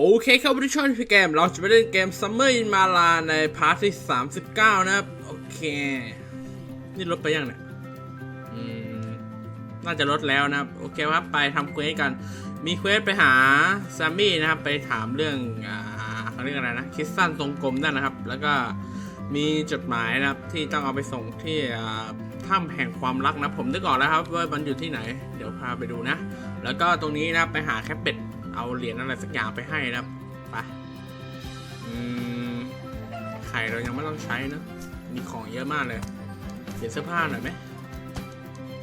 โอเคครับวันนี้ช่องพี่เกม เราจะไปเล่นเกม Summer in Mala ในพาร์ทที่ 39 นะครับ โอเค นี่ลดไปยังเนี่ยน่าจะลดแล้วนะครับ โอเคครับ ไปทำเควสกัน มีเควสไปหาซมมี่นะครับ ไปถามเรื่องอ่าเขาเรียกอะไรนะ คิสตันทรงกลมนั่นนะครับ แล้วก็มีจดหมายนะครับ ที่ต้องเอาไปส่งที่ถ้ำแห่งความรักนะ ผมนึกออกแล้วครับ ว่ามันอยู่ที่ไหน เดี๋ยวพาไปดูนะ แล้วก็ตรงนี้นะครับไปหาแคปเป็ด เอาเหรียญอะไรสักอย่างไปให้นะครับไปอืมไข่เรายังไม่ต้องใช้นะมีของเยอะมากเลยเปลี่ยนเสื้อผ้าหน่อยไหม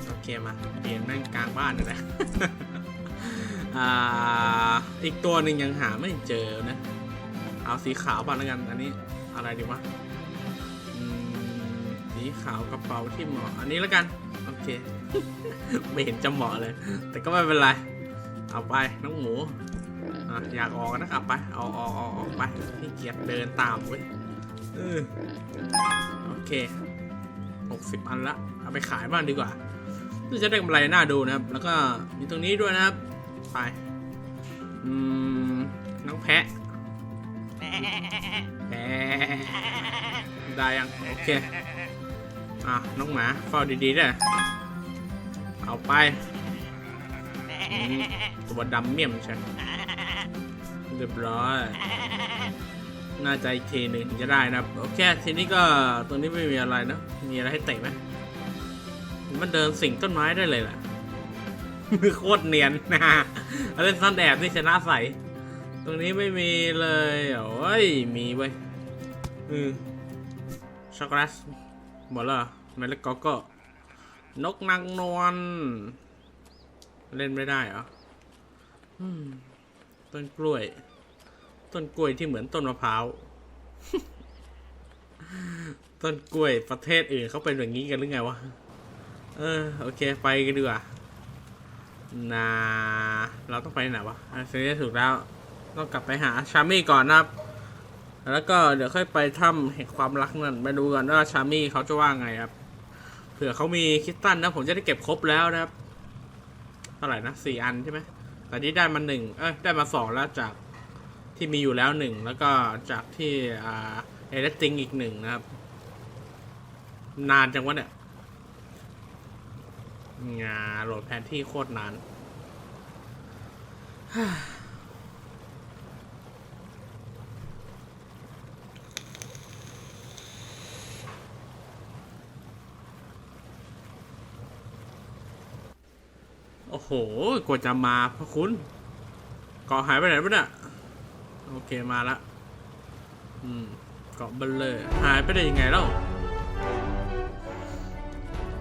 โอเคมาเปลี่ยนแม่งกลางบ้านเลยนะอีกตัวหนึ่งยังหาไม่เจอนะ เอาสีขาวบ้างแล้วกัน อันนี้อะไรดีวะสีขาวกระเป๋าที่เหมาะ อันนี้แล้วกัน โอเค ไม่เห็นจะเหมาะเลย แต่ก็ไม่เป็นไร เอาไปน้องหมูอะอยากออกนะครับไปเอาออกออกออกไปที่เกียจเดินตามเว้ยเออโอเคหกสิบอันละเอาไปขายบ้างดีกว่าน่าจะได้กำไรน่าดูนะครับ แล้วก็มีตรงนี้ด้วยนะครับ ไปอืมน้องแพะแพะได้ยังโอเคอะน้องหมาเฝ้าดีๆด้วยเอาไป ตัวดำเมี่ยมใช่เรียบร้อย น่าจะอีกทีหนึ่งจะได้นะครับโอเคทีนี้ก็ตรงนี้ไม่มีอะไรนะมีอะไรให้เตะไหมมันเดินสิงต้นไม้ได้เลยแหละโคตรเนียนนะเอาเล่นซ่อนแอบนี่ชนะใส ตรงนี้ไม่มีเลยโอ้ยมีเว้ยอืมช็อกโกแลตหมดแล้วเหรอเมล็ดกอก็นกนางนวล เล่นไม่ได้เหรออืมต้นกล้วย ต้นกล้วยที่เหมือนต้นมะพร้าว ต้นกล้วยประเทศอื่นเขาเป็นแบบนี้กันหรือไงวะ เออ โอเค ไปกันดีกว่านาเราต้องไปไหนวะอันนี้ถูกแล้ว ต้องกลับไปหาชามี่ก่อนนะครับ แล้วก็เดี๋ยวค่อยไปถ้ำแห่งความรักนั่นไปดูกันว่าชามี่เขาจะว่าไงครับ เผื่อเขามีคิสตันนะผมจะได้เก็บครบแล้วนะครับเท่าไหร่นะสี่อันใช่ไหมแต่นี้ได้มาหนึ่งเอ้ยได้มาสองแล้วจากที่มีอยู่แล้วหนึ่งแล้วก็จากที่อ่าเอเลติงอีกหนึ่งนะครับ นานจังวะเนี่ยงาโหลดแผนที่โคตรนาน โอ้โหกว่าจะมาพระคุณเกาะหายไปไหนปะเนี่ยโอเคมาละอืมเกาะเบลเลยหายไปได้ยังไงแล้ว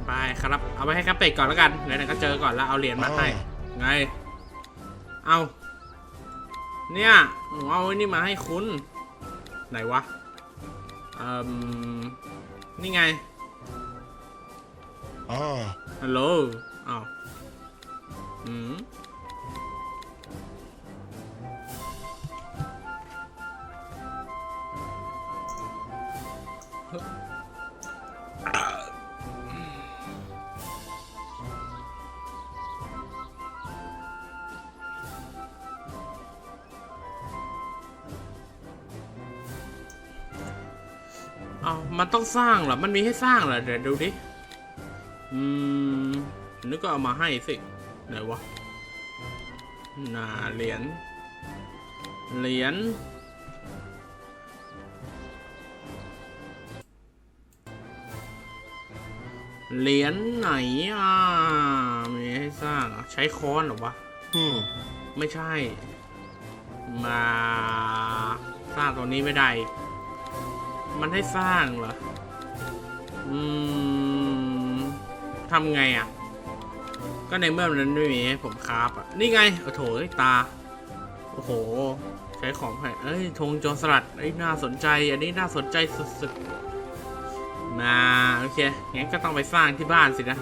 ไปครับ เอาไปให้ครับเป็ดก่อนแล้วกันไหนๆก็เจอก่อนแล้วเอาเหรียญมาให้ ไง เอา เนี่ยหนูเอาไอ้นี่มาให้คุณ ไหนวะเอ่มนี่ไง Ah, ฮัลโหลอ้าว อืมเอามันต้องสร้างเหรอ มันมีให้สร้างเหรอ เดี๋ยวดูดิ อืม นึกก็เอามาให้สิ ไหนวะน่าเหรียญ เหรียญ เหรียญไหนอะมีให้สร้างอะใช้ค้อนเหรอวะ hmm. ไม่ใช่ มาสร้างตัวนี้ไม่ได้อีกมันให้สร้างเหรอ อืมทำไงอะ ก็ในเมื่อมันไม่มีให้ผมคราฟอะ นี่ไงโอ้โถเอ้ตา โอ้โห ใช้ของให้เอ้ยธงโจรสลัดเอ้น่าสนใจ อันนี้น่าสนใจสุดๆ มาโอเค งั้นก็ต้องไปสร้างที่บ้านสินะ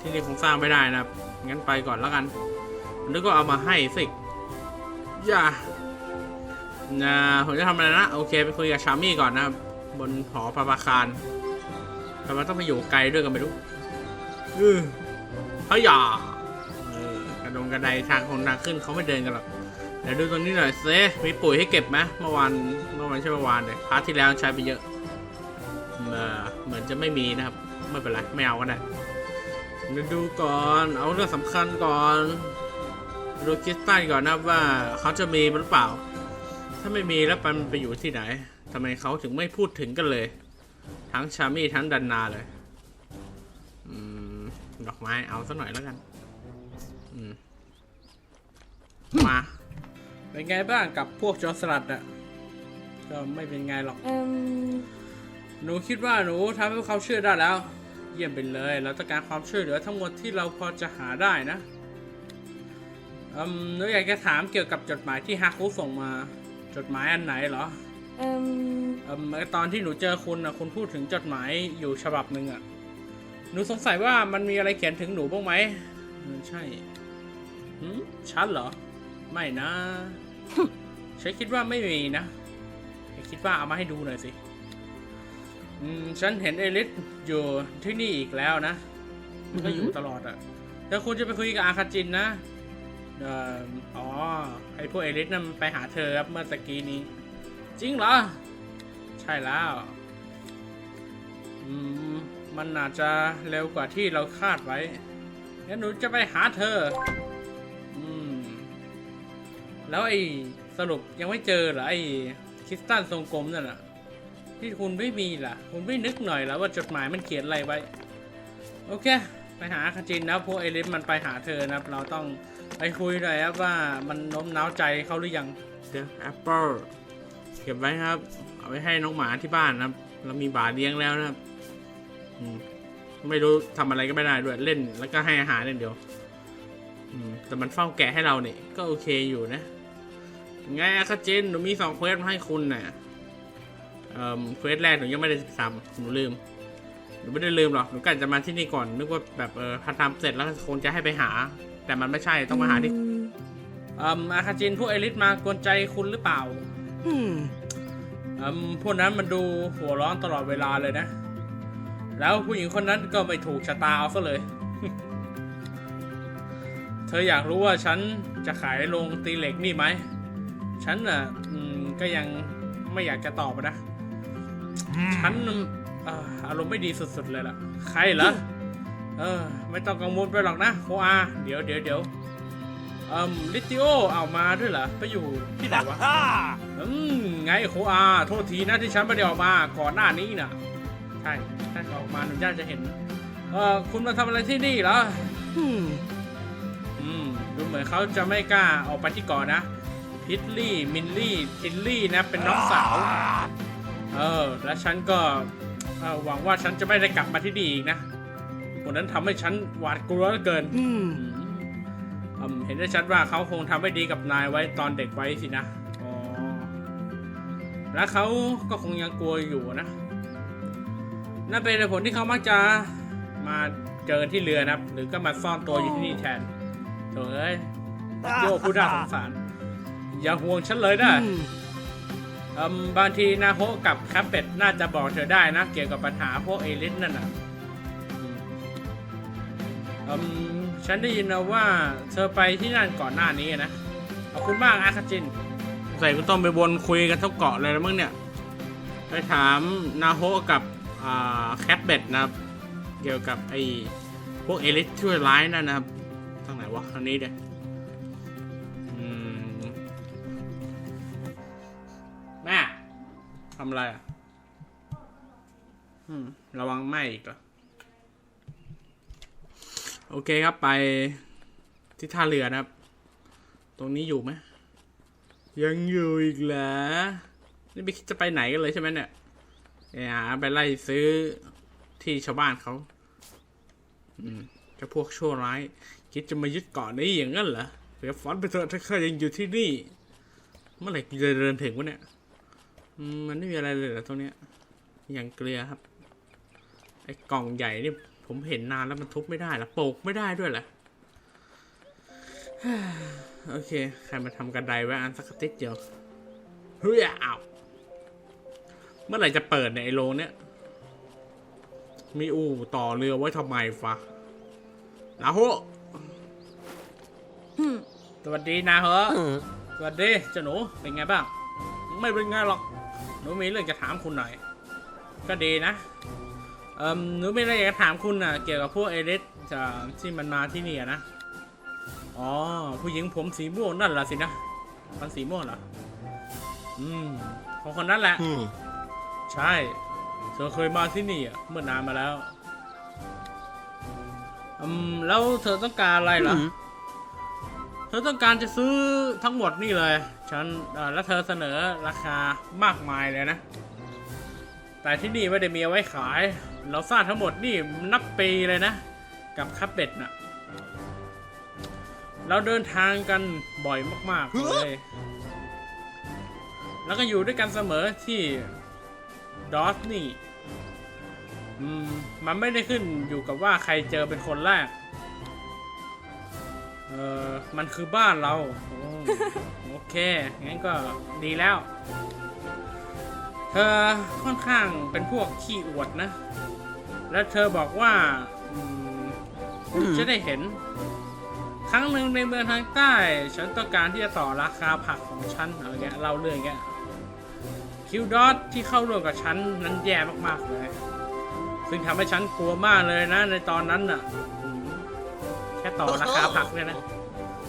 ที่นี่คงสร้างไม่ได้นะงั้นไปก่อนแล้วกันนึกก็เอามาให้สิอย่านะผมจะทำอะไรนะ โอเค ไปคุยกับชามี่ก่อนนะ บนหอประภาคารแต่ว่าต้องไปอยู่ไกลด้วยกันไม่รู้เออ เฮ้ยอย่าเออกระดงกระไดทางคนทางขึ้นเขาไม่เดินกันหรอกเดี๋ยวดูตรงนี้หน่อยเซมีปุ๋ยให้เก็บไหมเมื่อวานเมื่อวานใช่เมื่อวานเลยพาร์ทที่แล้วใช้ไปเยอะเหมือนจะไม่มีนะครับไม่เป็นไรไม่เอาก็ได้เดี๋ยวดูก่อนเอาเรื่องสำคัญก่อนดูคริสตันก่อนนะว่าเขาจะมีหรือเปล่า ถ้าไม่มีแล้วมันไปอยู่ที่ไหนทำไมเขาถึงไม่พูดถึงกันเลย ทั้งชามี่ทั้งดันนาเลย ดอกไม้เอาสักหน่อยแล้วกันอืมมา เป็นไงบ้างกับพวกโจรสลัดอะก็ไม่เป็นไงหรอกเอืมหนูคิดว่าหนูทำให้เขาเชื่อได้แล้ว เยี่ยมไปเลยเราต้องการความช่วยเหลือทั้งหมดที่เราพอจะหาได้นะอืมหนูอยากจะถามเกี่ยวกับจดหมายที่ฮาคุส่งมา จดหมายอันไหนเหรอเอืมอืมตอนที่หนูเจอคุณนะคุณพูดถึงจดหมายอยู่ฉบับหนึ่งอะ หนูสงสัยว่ามันมีอะไรเขียนถึงหนูบ้างไหมอืมใช่หืมฉันเหรอ ไม่นะ ฉันคิดว่าไม่มีนะคิดว่าเอามาให้ดูหน่อยสิอืมฉันเห็นเอลิสอยู่ที่นี่อีกแล้วนะ มันก็อยู่ตลอดอะแล้วคุณจะไปคุยกับอาคาจินนะเอ่ออ๋อ ไอพวกเอลิสนั่นมันไปหาเธอครับเมื่อตะกี้นี้ จริงเหรอ ใช่แล้วอื มันอาจจะเร็วกว่าที่เราคาดไว้งั้นหนูจะไปหาเธอ อืม แล้วไอ้สรุปยังไม่เจอเหรอไอ้คริสตันทรงกลมนั่นน่ะ ที่คุณไม่มีล่ะ คุณไม่นึกหน่อยแล้วว่าจดหมายมันเขียนอะไรไว้ โอเค ไปหาคาจินนะพวกเอลิสมันไปหาเธอนะครับเราต้องไปคุยหน่อยครับว่ามันโน้มน้าวใจเขาหรือยังเดี๋ยวแอปเปิลเก็บไว้ครับ เอาไว้ให้น้องหมาที่บ้านนะครับ เรามีบาเลี้ยงแล้วนะครับ ไม่รู้ทำอะไรก็ไม่ได้ด้วยเล่นแล้วก็ให้อาหารอย่างเดียวอืมแต่มันเฝ้าแกะให้เราเนี่ยก็โอเคอยู่นะไงอาคาจินหนูมีสองเควสมาให้คุณน่ะเอ่อเควสแรกหนูยังไม่ได้ทำหนูลืมหนูไม่ได้ลืมหรอกหนูกะจะมาที่นี่ก่อนนึกว่าแบบเออพอทำเสร็จแล้วคงจะให้ไปหา แต่มันไม่ใช่ต้องมาหาที่เอ่ออาคาจินพวกเอลิสมากวนใจคุณหรือเปล่าอืมเอ่อพวกนั้นมันดูหัวร้อนตลอดเวลาเลยนะ แล้วผู้หญิงคนนั้นก็ไม่ถูกชะตาเอาซะเลย เธออยากรู้ว่าฉันจะขายโรงตีเหล็กนี่ไหม ฉันน่ะอืมก็ยังไม่อยากจะตอบอะนะ ฉันเอ่ออารมณ์ไม่ดีสุดๆเลยล่ะ ใครเหรอ เออ ไม่ต้องกังวลไปหรอกนะโคอา เดี๋ยวเดี๋ยวเดี๋ยวเอ่มลิติโอเอามาด้วยเหรอ ไปอยู่ที่ไหนวะ อืม ไงโคอา โทษทีนะที่ฉันไม่ได้ออกมา ก่อนหน้านี้น่ะ ใช่ถ้าออกมาหนูย่าจะเห็นเออคุณมาทำอะไรที่นี่เหรออืมอืมดูเหมือนเขาจะไม่กล้าออกไปที่เก่อนนะพิทลี่มินลี่ทินลี่นะเป็นน้องสาว เออ และฉันก็เอ่อหวังว่าฉันจะไม่ได้กลับมาที่นี่อีกนะคนนั้นทำให้ฉันหวาดกลัวเหลือเกิน อืมอืมเห็นได้ชัดว่าเขาคงทำไม่ดีกับนายไว้ตอนเด็กไว้สินะ อ๋อ แล้วเขาก็คงยังกลัวอยู่นะ นั่นเป็นเหตุผลที่เขามักจะมาเจอที่เรือนะครับ หรือก็มาซ่อนตัวอยู่ที่นี่แทนโถ่เอ้ยโยผู้น่าสงสาร อย่าห่วงฉันเลยนะอืมอืมบางทีนาโฮกับแคปเป็ดน่าจะบอกเธอได้นะ เกี่ยวกับปัญหาพวกเอลิสนั่นน่ะอืมอืมฉันได้ยินนะว่าเธอไปที่นั่นก่อนหน้านี้นะ ขอบคุณมากอาคาจิน ใส่ก็ต้องไปวนคุยกันทั้งเกาะเลยแล้วมั้งเนี่ย ไปถามนาโฮกับอ่า แคปเป็ดนะครับ เกี่ยวกับไอ้พวกเอลิสช่วยร้ายนั่นนะครับทางไหนวะทางนี้เดี๋ยแม่ทำอะไรอะระวังไหมอีกเหรอโอเคครับไปที่ท่าเรือนะครับ ตรงนี้อยู่ไหมยังอยู่อีกเหรอนี่ไม่คิดจะไปไหนกันเลยใช่ไหมเนี่ย เอ่าไปไล่ซื้อที่ชาวบ้านเขา อืมจะพวกชั่วร้าย คิดจะมายึดเกาะนี้อย่างนั้นเหรอเสียฝันไปเถอะถ้าข้ายังอยู่ที่นี่ เมื่อไหร่จะเดินถึงวะเนี่ยมันไม่มีอะไรเลยเหรอตรงเนี้ยอย่างเกลือครับ ไอ้กล่องใหญ่นี่ผมเห็นนานแล้วมันทุบไม่ได้ละโปกไม่ได้ด้วยแหละโอเค ใครมาทำกระไดไว้อันสักติดเดียวเฮ้ยอ้าว เมื่อไหร่จะเปิดเนี่ยไอโรงเนี่ยมีอู่ต่อเรือไว้ทำไมฟะนาโฮสวัสดีนาโฮอืมสวัสดีเจ้าหนูเป็นไงบ้าง ไม่เป็นไงหรอก หนูมีเรื่องจะถามคุณหน่อย ก็ดีนะเอ่มหนูมีอะไรอยากจะถามคุณน่ะเกี่ยวกับพวกเอลิสจะที่มันมาที่นี่อะนะอ๋อผู้หญิงผมสีม่วงนั่นละสินะมันสีม่วงเหรออืมของคนนั้นแหละ Hmm. ใช่เธอเคยมาที่นี่อะเมื่อนานมาแล้วอืมแล้วเธอต้องการอะไรเหรอ Hmm. เธอต้องการจะซื้อทั้งหมดนี่เลย ฉันเอ่อแล้วเธอเสนอราคามากมายเลยนะ แต่ที่นี่ไม่ได้มีเอาไว้ขาย เราสร้างทั้งหมดนี่นับปีเลยนะ กับคับเบ็ดน่ะเราเดินทางกันบ่อยมาก ๆ เลย แล้วก็อยู่ด้วยกันเสมอที่ ดอสนี่อืมมันไม่ได้ขึ้นอยู่กับว่าใครเจอเป็นคนแรก เออมันคือบ้านเรา โอ้โอเค งั้นก็ดีแล้ว เธอค่อนข้างเป็นพวกขี้อวดนะ แล้วเธอบอกว่าอืมคุณจะได้เห็น ครั้งหนึ่งในเมืองทางใต้ ฉันต้องการที่จะต่อราคาผักของฉันเอาแกเล่าเรื่องแก คิวดอทที่เข้าร่วมกับฉันนั้นแย่มากๆเลย ซึ่งทำให้ฉันกลัวมากเลยนะ ในตอนนั้นน่ะอืมแค่ต่อราคาผักเนี่ยนะ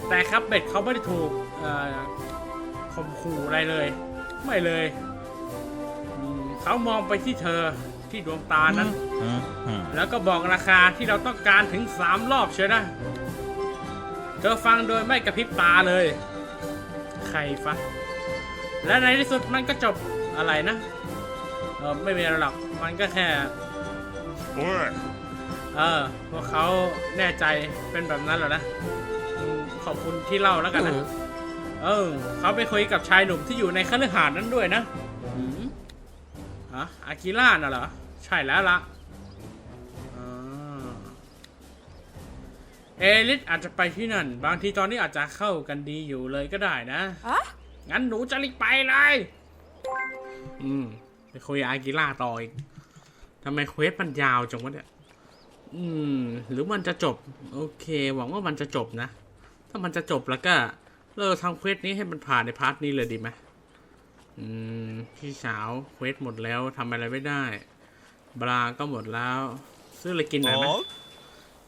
แต่ครับเบ็ดเขาไม่ได้ถูกเอ่อข่มขู่อะไรเลย ไม่เลยอืมเขามองไปที่เธอที่ดวงตานั้น Hmm. แล้วก็บอกราคาที่เราต้องการถึงสามรอบเชียวนะ เธอฟังโดยไม่กระพริบตาเลย ใครฟะและในที่สุดมันก็จบ อะไรนะเออไม่มีอะไรหรอกมันก็แค่ Oi. เออพวกเขาแน่ใจเป็นแบบนั้นเหรอนะอืมขอบคุณที่เล่าแล้วกันนะ เออเขาไปคุยกับชายหนุ่มที่อยู่ในคฤหาสน์นั้นด้วยนะอืมฮะอากิล่าน่ะเหรอ ใช่แล้วละอ่าเอลิสอาจจะไปที่นั่น บางทีตอนนี้อาจจะเข้ากันดีอยู่เลยก็ได้นะ อะงั้นหนูจะรีบไปเลย อืมไปคุยกับอากิล่าต่ออีกทำไมเควสมันยาวจังวะเนี่ย อืม หรือมันจะจบ โอเค หวังว่ามันจะจบนะ ถ้ามันจะจบแล้วก็เราทำเควสนี้ให้มันผ่านในพาร์ทนี้เลยดีไหมอืม พี่สาวเควสหมดแล้วทำอะไรไม่ได้ บราก็หมดแล้ว ซื้ออะไรกินหน่อยไหม Og.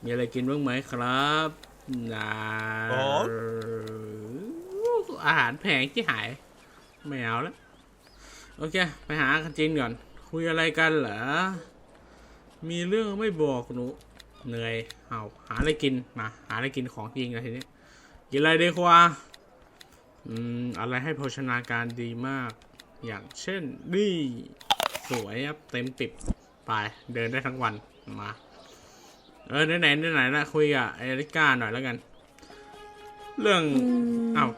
มีอะไรกินบ้างไหมครับนาอ๋ออาหารแพงที่หาย ไม่เอาแล้ว โอเค ไปหากันจีนก่อน คุยอะไรกันเหรอ มีเรื่องไม่บอกหนู เหนื่อย เอาหาอะไรกิน มา หาอะไรกินของจริงกันทีนี้ กินอะไรดีควาอืม อะไรให้โภชนาการดีมาก อย่างเช่น นี่ สวยครับ เต็มติบไป เดินได้ทั้งวัน มา เออไหนไหนไหนไหนละคุยกับเอริก้าหน่อยแล้วกัน เรื่องอ้าว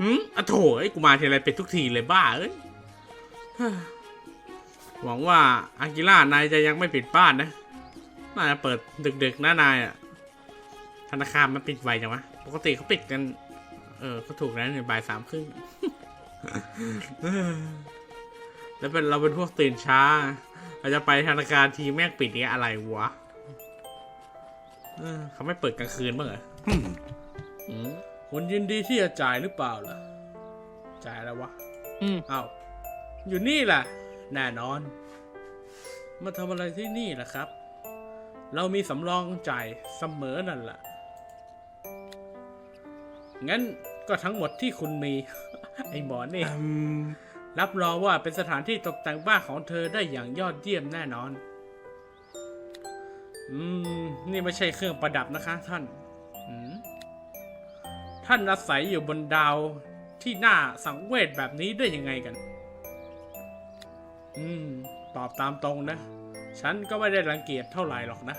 หืมอะโถไอ้ยกูมาทีไรเป็นทุกทีเลยบ้าเอ้ยฮ่าหวังว่าอากิล่านายจะยังไม่ปิดบ้านนะ น่าจะเปิดดึกๆนะนายอะธนาคารมันปิดไวจังวะ ปกติเขาปิดกัน เออก็ถูกแล้วเนี่ยบ่ายสามครึ่ง แล้วเป็นเราเป็นพวกตื่นช้า เราจะไปธนาคารทีแม่งปิดเนี่ยอะไรวะเออเขาไม่เปิดกลางคืนบ้างเหรอ Hmm. อืม คุณยินดีที่จะจ่ายหรือเปล่าล่ะ จ่ายแล้ววะ อืมอ้าวอยู่นี่แหละแน่นอน มาทำอะไรที่นี่ล่ะครับ เรามีสำรองจ่ายเสมอนั่นแหละงั้นก็ทั้งหมดที่คุณมี ไอ้หมอนี่ Um. รับรองว่าเป็นสถานที่ตกแต่งบ้านของเธอได้อย่างยอดเยี่ยมแน่นอน อืม นี่ไม่ใช่เครื่องประดับนะคะท่านอืม ท่านอาศัยอยู่บนดาวที่น่าสังเวชแบบนี้ได้ยังไงกัน อืม ตอบตามตรงนะ ฉันก็ไม่ได้รังเกียจเท่าไหร่หรอกนะ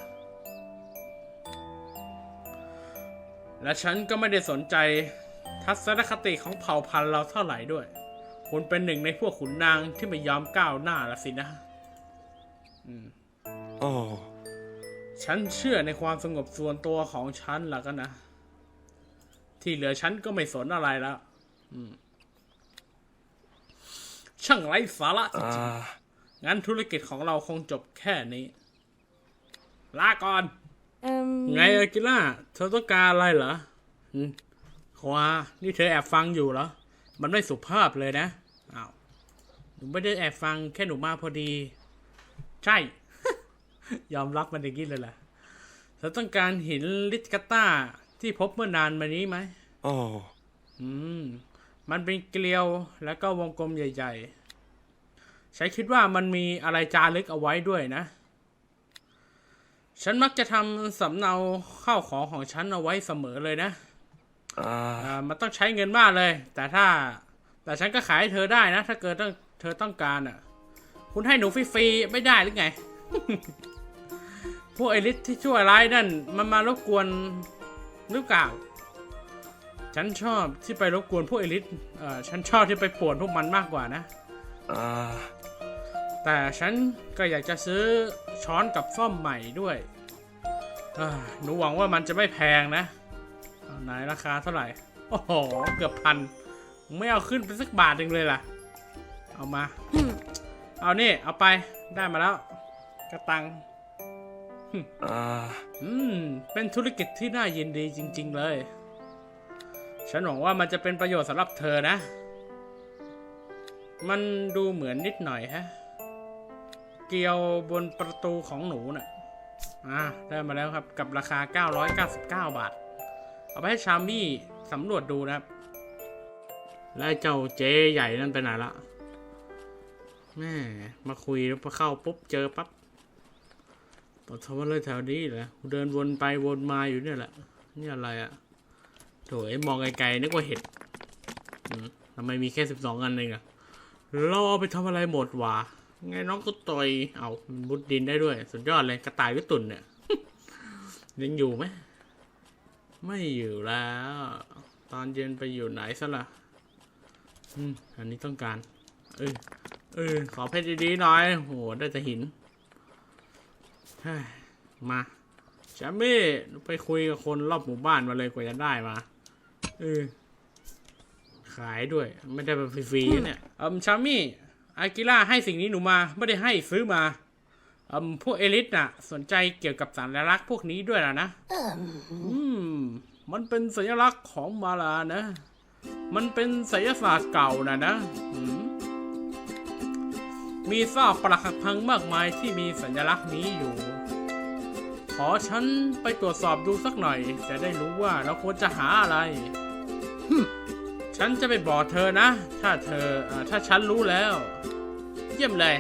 และฉันก็ไม่ได้สนใจทัศนคติของเผ่าพันธุ์เราเท่าไหร่ด้วย คุณเป็นหนึ่งในพวกขุนนางที่ไม่ยอมก้าวหน้าละสินะ อืม Oh. ฉันเชื่อในความสงบส่วนตัวของฉันแล้วกันนะ ที่เหลือฉันก็ไม่สนอะไรแล้วอืมช่างไร้สาระจริง Ah. ๆงั้นธุรกิจของเราคงจบแค่นี้ ลาก่อนเอ่มไงอากิล่าเธอต้องการอะไรเหรออืมควานี่เธอแอบฟังอยู่เหรอ มันไม่สุภาพเลยนะอ้าวหนูไม่ได้แอบฟังแค่หนูมาพอดี ใช่ ยอมรับมันอย่างนี้เลยแหละเธอต้องการหินลิทกาต้า ที่พบเมื่อนานมานี้ไหมอ๋ออืม มันเป็นเกลียวแล้วก็วงกลมใหญ่ ๆ ฉันคิดว่ามันมีอะไรจารึกเอาไว้ด้วยนะ ฉันมักจะทำสำเนาข้าวของของฉันเอาไว้เสมอเลยนะอ่าอ่ามันต้องใช้เงินมากเลย แต่ถ้า แต่ฉันก็ขายให้เธอได้นะ ถ้าเกิดต้องเธอต้องการอะ คุณให้หนูฟรีๆไม่ได้หรือไง พวกไอริสที่ชั่วร้ายนั่น มันมารบกวน หรือเปล่า ฉันชอบที่ไปรบกวนพวกไอริสเอ่อฉันชอบที่ไปป่วนพวกมันมากกว่านะ อ่า แต่ฉันก็อยากจะซื้อช้อนกับซ่อมใหม่ด้วยอ่าหนูหวังว่ามันจะไม่แพงนะเอาไหนราคาเท่าไหร่ โอ้โห เกือบพัน ไม่เอาขึ้นไปสักบาทหนึ่งเลยล่ะ เอามา เอานี่ เอาไป ได้มาแล้ว กระตัง อืม เป็นธุรกิจที่น่ายินดีจริง ๆ เลย ฉันหวังว่ามันจะเป็นประโยชน์สำหรับเธอนะ มันดูเหมือนนิดหน่อยฮะ เกลียวบนประตูของหนูน่ะ อ่า ได้มาแล้วครับ กับราคา 999 บาท เอาไปให้ชามี่สำรวจดูนะครับ และเจ้าเจ๊ใหญ่นั่นไปไหนละแม่มาคุยแล้วพอเข้าปุ๊บเจอปั๊บ ปอทำอะไรแถวนี้เหรอเดินวนไปวนมาอยู่เนี่ยแหละ นี่อะไรอะ่ะโถยมองไกลๆนึกว่าเห็ดทำไมมีแค่สิบสองอันเองอะเราเอาไปทำอะไรหมดวะไงน้องก็ต่อย เอามุดดินได้ด้วย สุดยอดเลยกระต่ายหรือตุ่นเนี่ยยังอยู่ไหมไม่อยู่แล้ว ตอนเย็นไปอยู่ไหนซะละ่ะอืมอันนี้ต้องการ เออเออขอเพชรดีๆหน่อยโหได้แต่หิน มาแชมมี่ไปคุยกับคนรอบหมู่บ้านมาเลยกว่าจะได้มาเออขายด้วย ไม่ได้เป็นฟรีๆนะเนี่ยอืมแชมมี่อากิล่าให้สิ่งนี้หนูมา ไม่ได้ให้ซื้อมาอืมพวกเอลิสน่ะ สนใจเกี่ยวกับสัญลักษณ์พวกนี้ด้วยนะนะ อืม มันเป็นสัญลักษณ์ของมาลานะ มันเป็นศิลศาสตร์เก่านะนะอืมมีซากปรักหักพังมากมายที่มีสัญลักษณ์นี้อยู่ข อฉันไปตรวจสอบดูสักหน่อย จะได้รู้ว่าเราควรจะหาอะไรฮึ่มฉันจะไปบอกเธอนะ ถ้าเธอเออถ้าฉันรู้แล้ว เยี่ยมเลย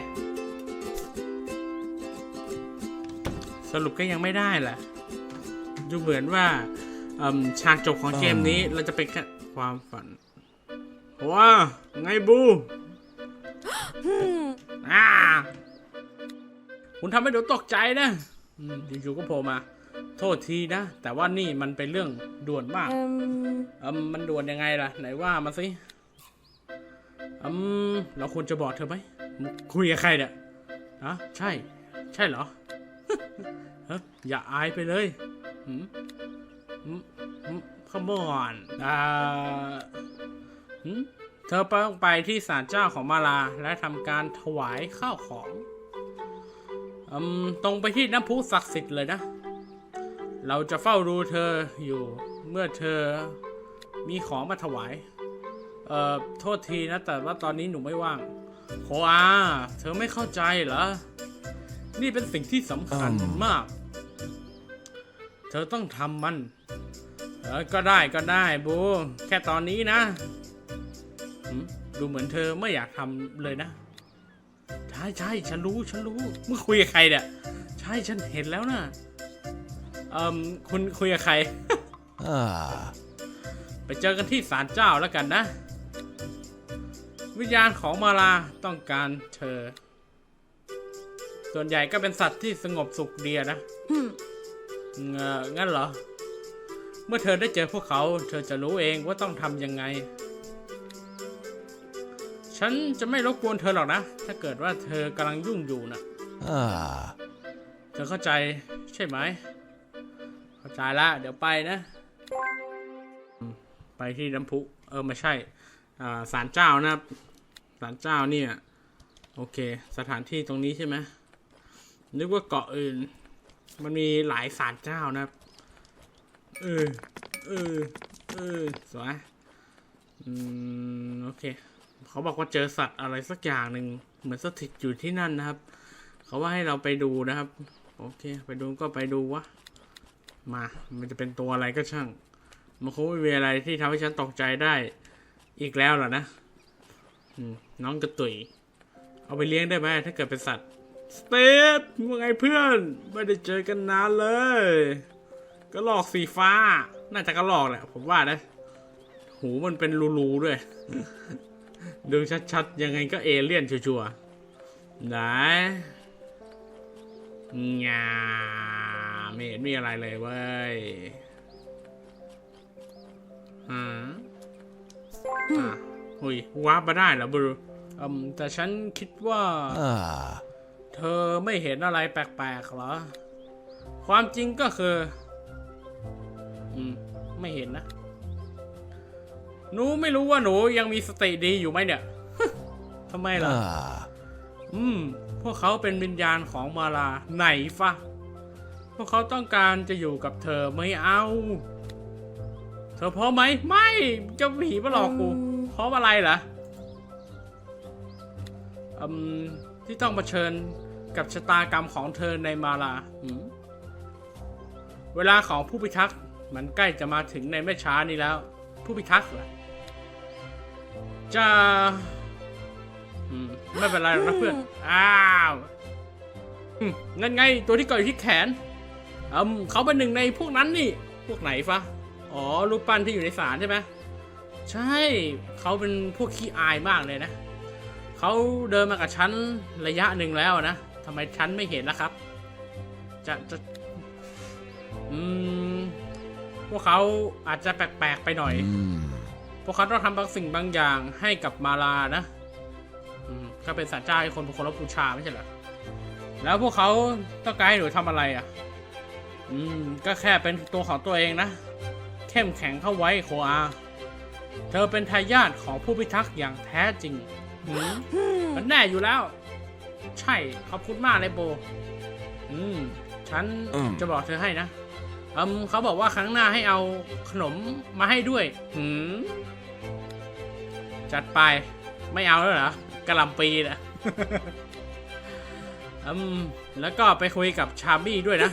สรุปก็ยังไม่ได้แหละดูเหมือนว่าเอิ่มฉากจบของเกมนี้เราจะเป็นแค่ความฝันว้าไงบูอ่าคุณทำให้เดี๋ยวตกใจนะ อืมอยู่ๆก็โผล่มา โทษทีนะ แต่ว่านี่มันเป็นเรื่องด่วนมากอืมอืมมันด่วนยังไงล่ะ ไหนว่ามาสิอืมเราควรจะบอกเธอไหมคุยกับใครเนี่ยฮะใช่ ใช่เหรอ เฮ้ยอย่าอายไปเลยหืมหืมหืม come on อ่าหืมเธอต้องไปที่ศาลเจ้าของมาลาและทำการถวายข้าวของ อืมตรงไปที่น้ำพุศักดิ์สิทธิ์เลยนะ เราจะเฝ้าดูเธออยู่เมื่อเธอมีของมาถวาย เอ่อ โทษทีนะ แต่ว่าตอนนี้หนูไม่ว่างโคอาเธอไม่เข้าใจเหรอ นี่เป็นสิ่งที่สำคัญมาก เธอต้องทำมัน เออ ก็ได้ก็ได้บูแค่ตอนนี้นะ ดูเหมือนเธอไม่อยากทำเลยนะ ช่ใช่ฉันรู้ฉันรู้มึงคุยกับใครเนี่ยใช่ฉันเห็นแล้วนะเอ่มคุณคุยกับใคร อ่าไปเจอกันที่ศาลเจ้าแล้วกันนะ วิญญาณของมาลาต้องการเธอ ส่วนใหญ่ก็เป็นสัตว์ที่สงบสุขเดียนะอืมเอองั้นเหรอ เมื่อเธอได้เจอพวกเขา เธอจะรู้เองว่าต้องทำยังไง ฉันจะไม่รบกวนเธอหรอกนะ ถ้าเกิดว่าเธอกำลังยุ่งอยู่นะอ่าเธอเข้าใจใช่ไหม เข้าใจละ เดี๋ยวไปนะอืมไปที่น้ำพุ เออไม่ใช่ อ่าศาลเจ้านะครับศาลเจ้าเนี่ย โอเค สถานที่ตรงนี้ใช่ไหมนึกว่าเกาะอื่น มันมีหลายศาลเจ้านะครับเออเออเออสวยอืม โอเค เขาบอกว่าเจอสัตว์อะไรสักอย่างหนึ่งเหมือนสถิตอยู่ที่นั่นนะครับ เขาว่าให้เราไปดูนะครับ โอเค ไปดูก็ไปดูวะมา มันจะเป็นตัวอะไรก็ช่าง มันคงไม่มีอะไรที่ทำให้ฉันตกใจได้อีกแล้วเหรอนะน้องกระตุย เอาไปเลี้ยงได้ไหมถ้าเกิดเป็นสัตว์ สเตปว่าไงเพื่อน ไม่ได้เจอกันนานเลย กระหลอกสีฟ้า น่าจะกระหลอกแหละ ผมว่านะ หูมันเป็นรูๆด้วย ดูชัดๆ ยังไงก็เอเลี่ยนชัวร์ๆไหนงาไม่เห็นมีอะไรเลยเว้ยฮะอะหุยว้าร์ปมาได้เหรอบรูอืมแต่ฉันคิดว่า Ah. เธอไม่เห็นอะไรแปลกๆเหรอ ความจริงก็คือ อืม ไม่เห็นนะ หนูไม่รู้ว่าหนูยังมีสติดีอยู่ไหมเนี่ยทำไมล่ะ Ah. อืม พวกเขาเป็นวิญญาณของมาลาไหนฟะ พวกเขาต้องการจะอยู่กับเธอไม่เอา เธอพร้อมไหม ไม่เจะผีมาหลอกกูพร้อมอะไรเหรออืมที่ต้องเผชิญกับชะตากรรมของเธอในมาลาอืมเวลาของผู้พิทักษ์มันใกล้จะมาถึงในไม่ช้านี้แล้ว ผู้พิทักษ์เหรอ จะอืมไม่เป็นไรหรอกนะเพื่อน อ้าวอืมนั่นไงตัวที่เกาะอยู่ที่แขนอืมเขาเป็นหนึ่งในพวกนั้นนี่ พวกไหนฟะ อ๋อ รูปปั้นที่อยู่ในศาลใช่ไหมใช่ เขาเป็นพวกขี้อายมากเลยนะ เขาเดินมากับฉันระยะหนึ่งแล้วนะทำไมฉันไม่เห็นล่ะครับ จะจะ อืม พวกเขาอาจจะแปลกๆไปหน่อย Mm. พ วกเขาต้องทำบางสิ่งบางอย่างให้กับมาลานะอืมก็เป็นสารเจ้าให้คนเป็นคนรับบูชาไม่ใช่เหรอ แล้วพวกเขาต้องการให้หนูทำอะไรอะ อืม ก็แค่เป็นตัวของตัวเองนะ เข้มแข็งเข้าไว้โคอา เธอเป็นทายาทของผู้พิทักษ์อย่างแท้จริงหืมมันแน่อยู่แล้ว ใช่ ขอบคุณมากเลยโบ อืม ฉันอืมจะบอกเธอให้นะอืมเขาบอกว่าครั้งหน้าให้เอาขนมมาให้ด้วย หืม จัดไปไม่เอาแล้วเหรอกะหล่ำปีนะอืมแล้วก็ไปคุยกับชาบี้ด้วยนะ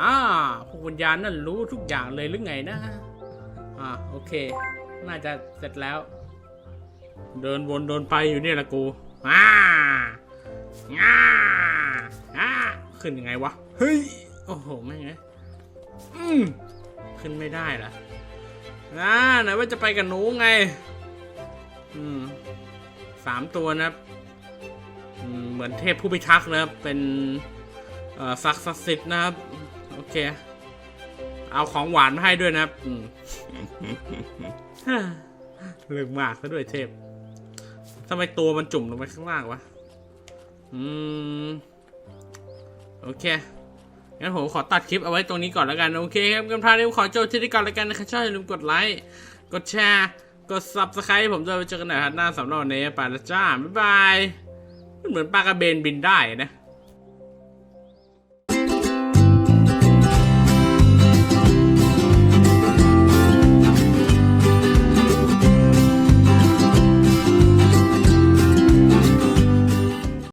อ่าพวกวิญญาณนั่นรู้ทุกอย่างเลยหรือไงนะอ่าโอเค น่าจะเสร็จแล้ว เดินวนเดินไปอยู่เนี่ยละกูอ่าอ่าอ่าขึ้นยังไงวะเฮ้ยโอ้โหไม่งไงอืมขึ้นไม่ได้ล่ะอ่าไหนว่าจะไปกับหนูไง อืมสามตัวนะครับอืมเหมือนเทพผู้พิทักษ์นะครับ เป็นเอ่อศักดิ์สิทธิ์นะครับ โอเค เอาของหวานมาให้ด้วยนะครับอืมเรื่องมากซะด้วยเทพทำไมตัวมันจุ่มลงไปข้างล่างวะ อืม โอเค งั้นผมขอตัดคลิปเอาไว้ตรงนี้ก่อนแล้วกัน โอเคครับกันพาเดี๋ยวขอโจทย์ที่นี่ก่อนแล้วกันนะครับชอบอย่าลืมกดไลค์ กดแชร์ กด subscribe ผมจะไปเจอกันใหม่ครับหน้าสำหรับวันนี้ไปแล้วจ้า บ๊ายบายมันเหมือนปลากระเบนบินได้นะ